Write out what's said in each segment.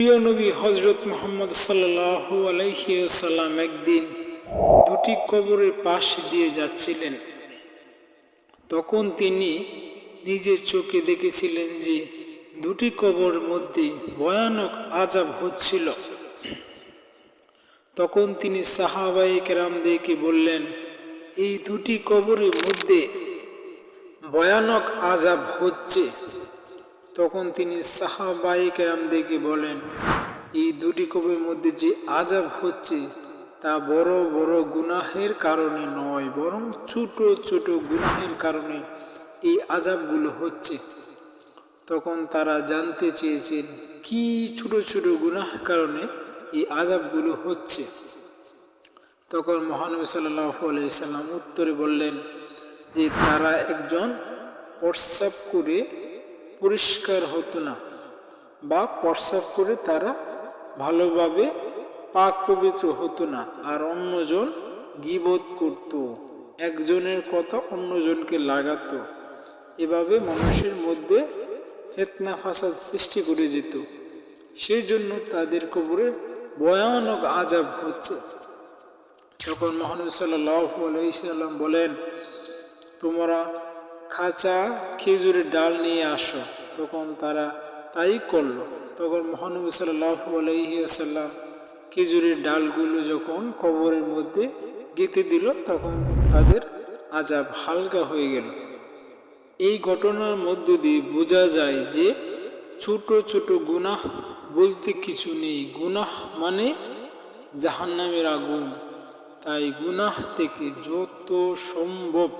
প্রিয় নবী হজরত মোহাম্মদ আলাইসাল্লাম একদিন দুটি কবরের পাশ দিয়ে যাচ্ছিলেন। তখন তিনি নিজের চোখে দেখেছিলেন যে দুটি কবরের মধ্যে ভয়ানক আজাব হচ্ছিল। তখন তিনি সাহাবাই কেরামদেরকে বললেন, এই দুটি কবরের মধ্যে ভয়ানক আজাব হচ্ছে। তখন তিনি সাহাবাই কেরামদেরকে বলেন, এই দুটি কবির মধ্যে যে আজাব হচ্ছে, তা বড় বড় গুনাহের কারণে নয়, বরং ছোট ছোট গুনাহের কারণে এই আজাবগুলো হচ্ছে। তখন তারা জানতে চেয়েছেন, কি ছোট ছোট গুনাহ কারণে এই আজাবগুলো হচ্ছে? তখন মহানবী আলাইসাল্লাম উত্তরে বললেন যে, তারা একজন প্রস্রাব করে পরিষ্কার হতো না বা প্রস্রাব করে তারা ভালোভাবে পাক পবিত্র হতো না। আর অন্যজন গিবোধ করত, একজনের কথা অন্যজনকে লাগাতো। এভাবে মানুষের মধ্যে ফেতনা ফাসাদ সৃষ্টি করে যেত। সেই জন্য তাদের কবরে ভয়ানক আজাব হচ্ছে। তখন মহানবী আলাইসাল্লাম বলেন, তোমরা খাঁচা খেজুরের ডাল নিয়ে আসো তখন তারা তাই করল, তখন মহানবী সাল্লাহ আলাইসাল্লাম খেজুরের ডালগুলো যখন কবরের মধ্যে গেঁথে দিল, তখন তাদের আজাব হালকা হয়ে গেল। এই ঘটনার মধ্য দিয়ে বোঝা যায় যে ছোট ছোট গুনাহ বলতে কিছু নেই। গুনাহ মানে জাহান্নামের আগুন। তাই গুনাহ থেকে যত সম্ভব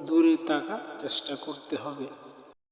দূরে থাকার চেষ্টা করতে হবে।